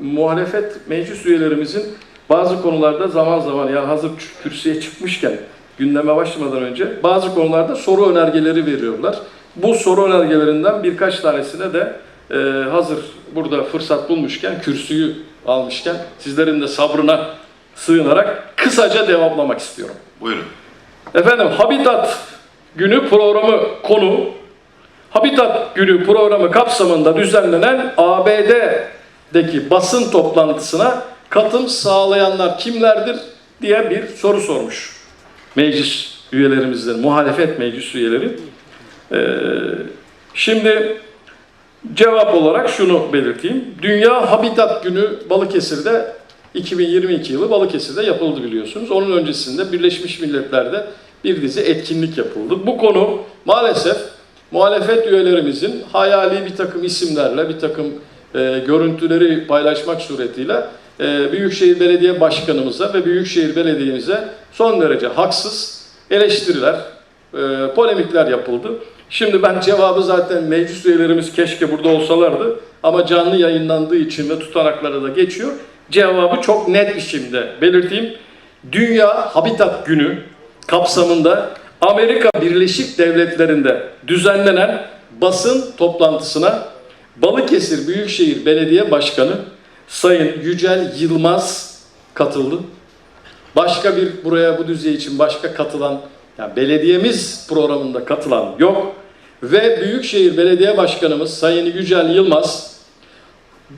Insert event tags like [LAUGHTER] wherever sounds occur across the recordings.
muhalefet meclis üyelerimizin bazı konularda zaman zaman ya hazır kürsüye çıkmışken gündeme başlamadan önce bazı konularda soru önergeleri veriyorlar. Bu soru önergelerinden birkaç tanesine de e, hazır burada fırsat bulmuşken, kürsüyü almışken sizlerin de sabrına sığınarak kısaca cevaplamak istiyorum. Buyurun. Efendim Habitat Günü programı konu Habitat Günü programı kapsamında düzenlenen ABD'deki basın toplantısına katım sağlayanlar kimlerdir diye bir soru sormuş. Meclis üyelerimizden, muhalefet meclis üyeleri. Ee, şimdi cevap olarak şunu belirteyim. Dünya Habitat Günü Balıkesir'de 2022 yılı Balıkesir'de yapıldı biliyorsunuz. Onun öncesinde Birleşmiş Milletler'de bir dizi etkinlik yapıldı. Bu konu maalesef muhalefet üyelerimizin hayali bir takım isimlerle, bir takım e, görüntüleri paylaşmak suretiyle e, Büyükşehir Belediye Başkanımıza ve Büyükşehir Belediye'mize son derece haksız eleştiriler, e, polemikler yapıldı. Şimdi ben cevabı zaten meclis üyelerimiz keşke burada olsalardı ama canlı yayınlandığı için ve tutanaklara da geçiyor. Cevabı çok net biçimde belirteyim. Dünya Habitat Günü kapsamında Amerika Birleşik Devletleri'nde düzenlenen basın toplantısına Balıkesir Büyükşehir Belediye Başkanı Sayın Yücel Yılmaz katıldı. Başka bir buraya bu düzey için başka katılan, yani belediyemiz programında katılan yok. Ve Büyükşehir Belediye Başkanımız Sayın Yücel Yılmaz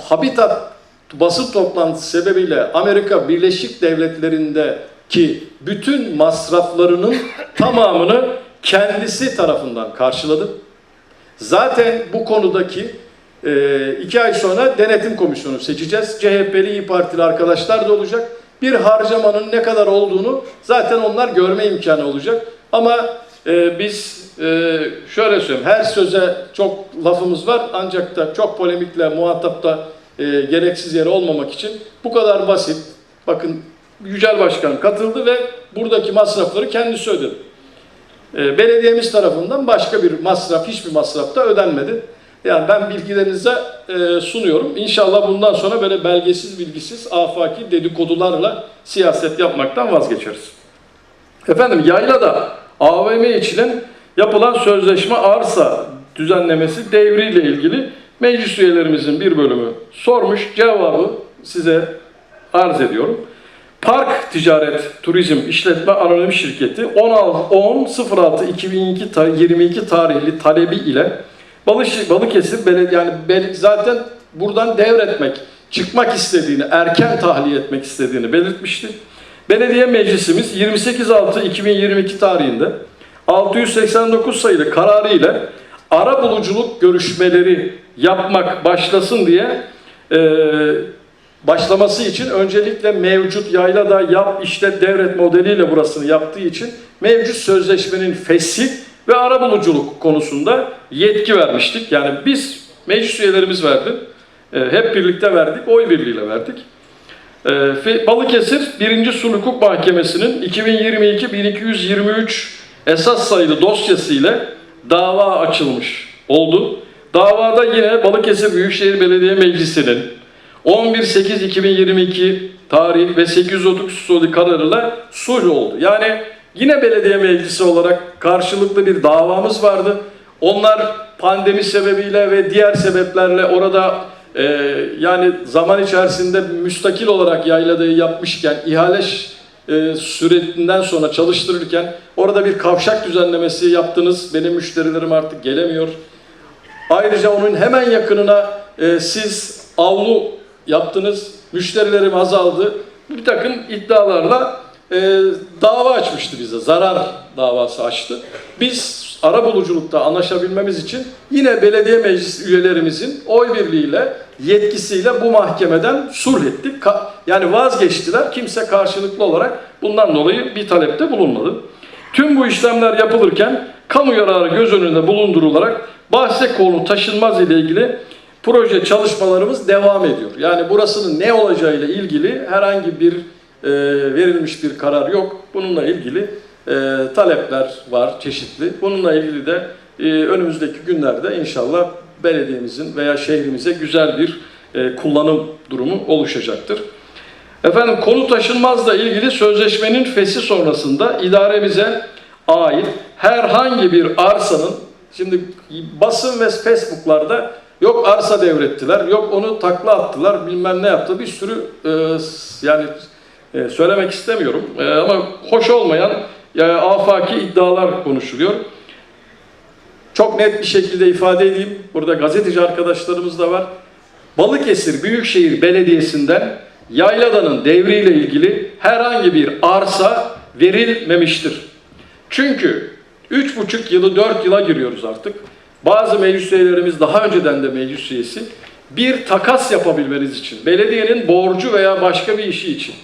Habitat basın toplantısı sebebiyle Amerika Birleşik Devletleri'ndeki bütün masraflarının [LAUGHS] tamamını kendisi tarafından karşıladı. Zaten bu konudaki e, iki ay sonra denetim komisyonu seçeceğiz. CHP'li İyi Partili arkadaşlar da olacak. Bir harcamanın ne kadar olduğunu zaten onlar görme imkanı olacak. Ama e, biz e, şöyle söyleyeyim, her söze çok lafımız var ancak da çok polemikle muhatapta e, gereksiz yere olmamak için bu kadar basit. Bakın Yücel Başkan katıldı ve buradaki masrafları kendisi ödedi. E, belediyemiz tarafından başka bir masraf, hiçbir masraf da ödenmedi. Yani ben bilgilerinize e, sunuyorum. İnşallah bundan sonra böyle belgesiz, bilgisiz, afaki dedikodularla siyaset yapmaktan vazgeçeriz. Efendim yaylada AVM için yapılan sözleşme arsa düzenlemesi devriyle ilgili meclis üyelerimizin bir bölümü sormuş. Cevabı size arz ediyorum. Park Ticaret Turizm İşletme Anonim Şirketi 10.06.2022 tarihli talebi ile Balık, Balıkesir Belediye yani bel- zaten buradan devretmek, çıkmak istediğini, erken tahliye etmek istediğini belirtmişti. Belediye Meclisimiz 28.6.2022 tarihinde 689 sayılı kararı ile ara buluculuk görüşmeleri yapmak başlasın diye e, başlaması için öncelikle mevcut yaylada yap işlet devret modeliyle burasını yaptığı için mevcut sözleşmenin feshi ve arabuluculuk konusunda yetki vermiştik. Yani biz meclis üyelerimiz verdi. E, hep birlikte verdik, oy birliğiyle verdik. E, Fe- Balıkesir 1. Sulh Hukuk Mahkemesi'nin 2022-1223 esas sayılı dosyası ile dava açılmış oldu. Davada yine Balıkesir Büyükşehir Belediye Meclisi'nin 11.8.2022 tarih ve 830 sayılı kararıyla sulh oldu. Yani yine belediye meclisi olarak karşılıklı bir davamız vardı. Onlar pandemi sebebiyle ve diğer sebeplerle orada e, yani zaman içerisinde müstakil olarak yayladığı yapmışken ihale e, süretinden sonra çalıştırırken orada bir kavşak düzenlemesi yaptınız. Benim müşterilerim artık gelemiyor. Ayrıca onun hemen yakınına e, siz avlu yaptınız, müşterilerim azaldı. Bir takım iddialarla e, dava açmıştı bize, zarar davası açtı. Biz arabuluculukta anlaşabilmemiz için yine belediye meclis üyelerimizin oy birliğiyle, yetkisiyle bu mahkemeden sulh ettik. Ka- yani vazgeçtiler, kimse karşılıklı olarak bundan dolayı bir talepte bulunmadı. Tüm bu işlemler yapılırken kamu yararı göz önünde bulundurularak bahse konu taşınmaz ile ilgili proje çalışmalarımız devam ediyor. Yani burasının ne olacağıyla ilgili herhangi bir e, verilmiş bir karar yok. Bununla ilgili e, talepler var çeşitli. Bununla ilgili de e, önümüzdeki günlerde inşallah belediyemizin veya şehrimize güzel bir e, kullanım durumu oluşacaktır. Efendim konu taşınmazla ilgili sözleşmenin fesi sonrasında idaremize ait herhangi bir arsanın şimdi basın ve Facebook'larda yok arsa devrettiler, yok onu takla attılar, bilmem ne yaptı. Bir sürü e, yani e, söylemek istemiyorum E, ama hoş olmayan e, afaki iddialar konuşuluyor. Çok net bir şekilde ifade edeyim. Burada gazeteci arkadaşlarımız da var. Balıkesir Büyükşehir Belediyesi'nden Yaylada'nın devriyle ilgili herhangi bir arsa verilmemiştir. Çünkü 3,5 yılı 4 yıla giriyoruz artık. Bazı meclis üyelerimiz daha önceden de meclis üyesi. Bir takas yapabilmeniz için, belediyenin borcu veya başka bir işi için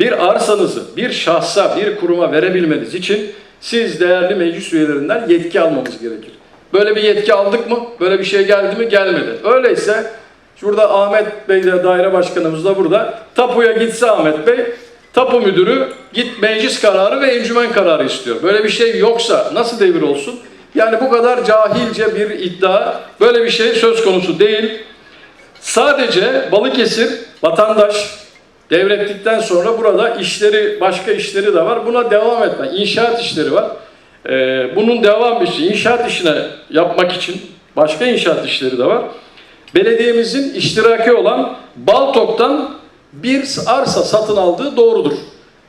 bir arsanızı bir şahsa, bir kuruma verebilmeniz için siz değerli meclis üyelerinden yetki almamız gerekir. Böyle bir yetki aldık mı? Böyle bir şey geldi mi? Gelmedi. Öyleyse şurada Ahmet Bey de daire başkanımız da burada. Tapuya gitse Ahmet Bey, tapu müdürü git meclis kararı ve encümen kararı istiyor. Böyle bir şey yoksa nasıl devir olsun? Yani bu kadar cahilce bir iddia, böyle bir şey söz konusu değil. Sadece Balıkesir vatandaş devrettikten sonra burada işleri, başka işleri de var. Buna devam etme. İnşaat işleri var. Ee, bunun devam işi, inşaat işine yapmak için başka inşaat işleri de var. Belediyemizin iştiraki olan Baltok'tan bir arsa satın aldığı doğrudur.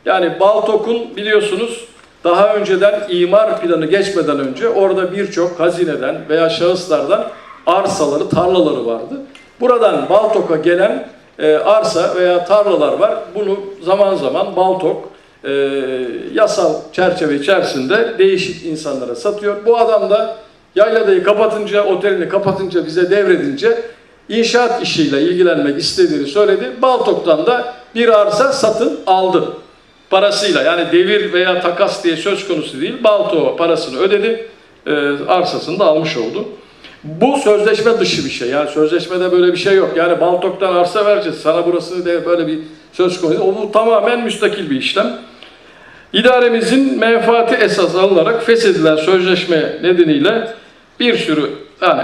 Yani Baltok'un biliyorsunuz daha önceden imar planı geçmeden önce orada birçok hazineden veya şahıslardan arsaları, tarlaları vardı. Buradan Baltok'a gelen e, arsa veya tarlalar var. Bunu zaman zaman Baltok e, yasal çerçeve içerisinde değişik insanlara satıyor. Bu adam da Yaylada'yı kapatınca, otelini kapatınca, bize devredince inşaat işiyle ilgilenmek istediğini söyledi. Baltok'tan da bir arsa satın aldı parasıyla. Yani devir veya takas diye söz konusu değil. Balto parasını ödedi, e, arsasını da almış oldu. Bu sözleşme dışı bir şey. Yani sözleşmede böyle bir şey yok. Yani Baltok'tan arsa vereceğiz. Sana burasını de böyle bir söz konusu. O bu tamamen müstakil bir işlem. İdaremizin menfaati esas alınarak feshedilen sözleşme nedeniyle bir sürü yani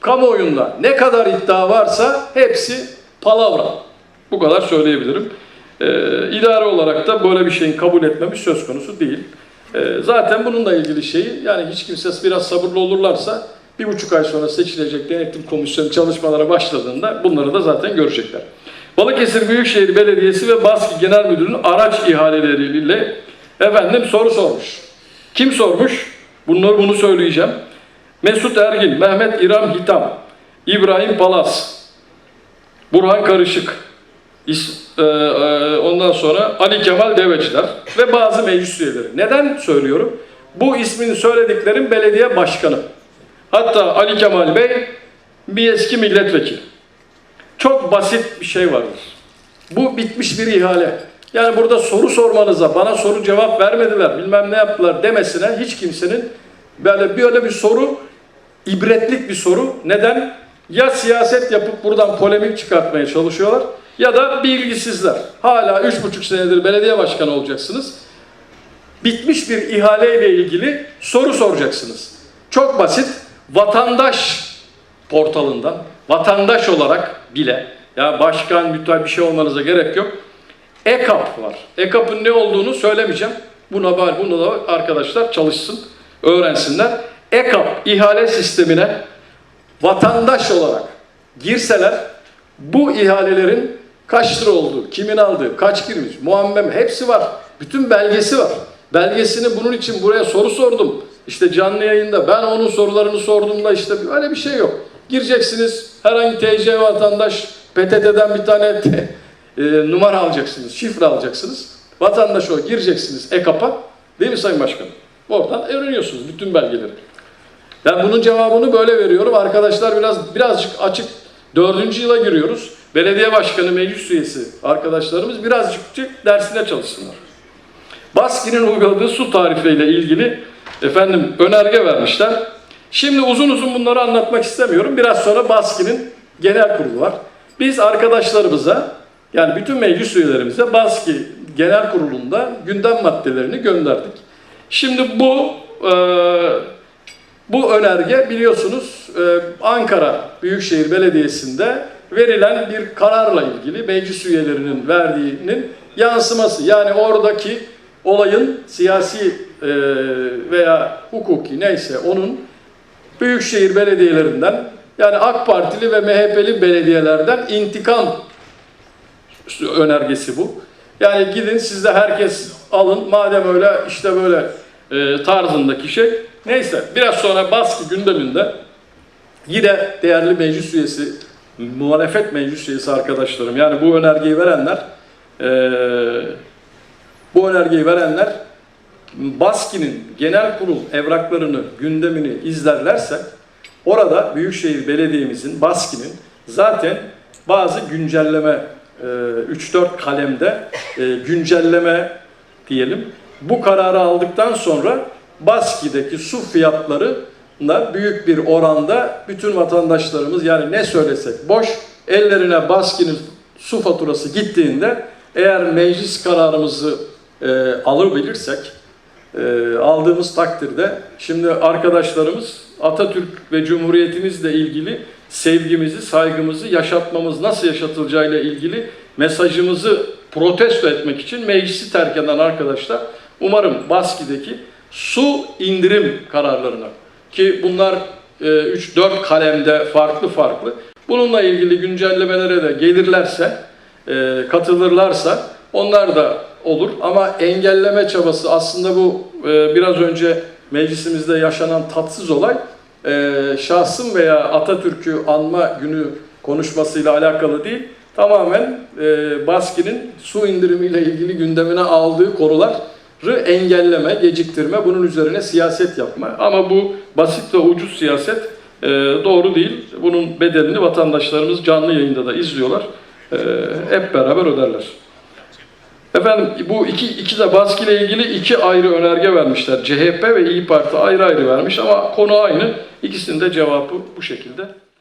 kamuoyunda ne kadar iddia varsa hepsi palavra. Bu kadar söyleyebilirim. Ee, idare olarak da böyle bir şeyin kabul etmemiz söz konusu değil. Ee, zaten bununla ilgili şeyi yani hiç kimse biraz sabırlı olurlarsa bir buçuk ay sonra seçilecek denetim komisyonu çalışmalara başladığında bunları da zaten görecekler. Balıkesir Büyükşehir Belediyesi ve Baski Genel Müdürlüğü'nün araç ihaleleriyle efendim soru sormuş. Kim sormuş? Bunları bunu söyleyeceğim. Mesut Ergin, Mehmet İrem Hitam, İbrahim Palas, Burhan Karışık, e, e, ondan sonra Ali Kemal Deveciler ve bazı meclis üyeleri. Neden söylüyorum? Bu ismini söylediklerim belediye başkanı. Hatta Ali Kemal Bey bir eski milletvekili. Çok basit bir şey vardır. Bu bitmiş bir ihale. Yani burada soru sormanıza, bana soru cevap vermediler, bilmem ne yaptılar demesine hiç kimsenin böyle böyle bir soru, ibretlik bir soru. Neden? Ya siyaset yapıp buradan polemik çıkartmaya çalışıyorlar ya da bilgisizler. Hala üç buçuk senedir belediye başkanı olacaksınız. Bitmiş bir ihaleyle ilgili soru soracaksınız. Çok basit. Vatandaş portalından vatandaş olarak bile ya başkan müteahhit bir şey olmanıza gerek yok. EKAP var. EKAP'ın ne olduğunu söylemeyeceğim. Buna var, bunu da arkadaşlar çalışsın, öğrensinler. EKAP ihale sistemine vatandaş olarak girseler bu ihalelerin kaç lira olduğu, kimin aldığı, kaç girmiş, muamme mi, hepsi var. Bütün belgesi var. Belgesini bunun için buraya soru sordum. İşte canlı yayında ben onun sorularını sorduğumda işte öyle bir şey yok. Gireceksiniz herhangi TC vatandaş PTT'den bir tane e, numara alacaksınız, şifre alacaksınız. Vatandaş o gireceksiniz EKAP'a değil mi Sayın Başkanım? Oradan öğreniyorsunuz bütün belgeleri. Ben bunun cevabını böyle veriyorum. Arkadaşlar biraz birazcık açık. Dördüncü yıla giriyoruz. Belediye başkanı, meclis üyesi arkadaşlarımız birazcık dersine çalışsınlar. Baski'nin uyguladığı su tarifiyle ilgili efendim önerge vermişler. Şimdi uzun uzun bunları anlatmak istemiyorum. Biraz sonra Baski'nin genel kurulu var. Biz arkadaşlarımıza yani bütün meclis üyelerimize Baski genel kurulunda gündem maddelerini gönderdik. Şimdi bu e, bu önerge biliyorsunuz e, Ankara Büyükşehir Belediyesi'nde verilen bir kararla ilgili meclis üyelerinin verdiğinin yansıması. Yani oradaki olayın siyasi e, veya hukuki neyse onun büyükşehir belediyelerinden yani AK Partili ve MHP'li belediyelerden intikam önergesi bu. Yani gidin siz de herkes alın madem öyle işte böyle e, tarzındaki şey. Neyse biraz sonra baskı gündeminde yine değerli meclis üyesi, muhalefet meclis üyesi arkadaşlarım yani bu önergeyi verenler e, bu önergeyi verenler Baski'nin genel kurul evraklarını, gündemini izlerlerse orada Büyükşehir Belediye'mizin, Baski'nin zaten bazı güncelleme, e, 3-4 kalemde e, güncelleme diyelim. Bu kararı aldıktan sonra Baski'deki su fiyatları da büyük bir oranda bütün vatandaşlarımız yani ne söylesek boş ellerine Baski'nin su faturası gittiğinde eğer meclis kararımızı e, alabilirsek e, aldığımız takdirde şimdi arkadaşlarımız Atatürk ve Cumhuriyetimizle ilgili sevgimizi, saygımızı yaşatmamız nasıl yaşatılacağıyla ilgili mesajımızı protesto etmek için meclisi terk eden arkadaşlar umarım Baski'deki su indirim kararlarına ki bunlar 3-4 kalemde farklı farklı bununla ilgili güncellemelere de gelirlerse e, katılırlarsa onlar da olur ama engelleme çabası aslında bu e, biraz önce meclisimizde yaşanan tatsız olay e, şahsım veya Atatürk'ü anma günü konuşmasıyla alakalı değil tamamen e, Baski'nin su indirimiyle ilgili gündemine aldığı konuları engelleme, geciktirme, bunun üzerine siyaset yapma. Ama bu basit ve ucuz siyaset e, doğru değil. Bunun bedelini vatandaşlarımız canlı yayında da izliyorlar. E, hep beraber öderler. Efendim bu iki, iki de baskı ile ilgili iki ayrı önerge vermişler. CHP ve İyi Parti ayrı ayrı vermiş ama konu aynı. İkisinin de cevabı bu şekilde.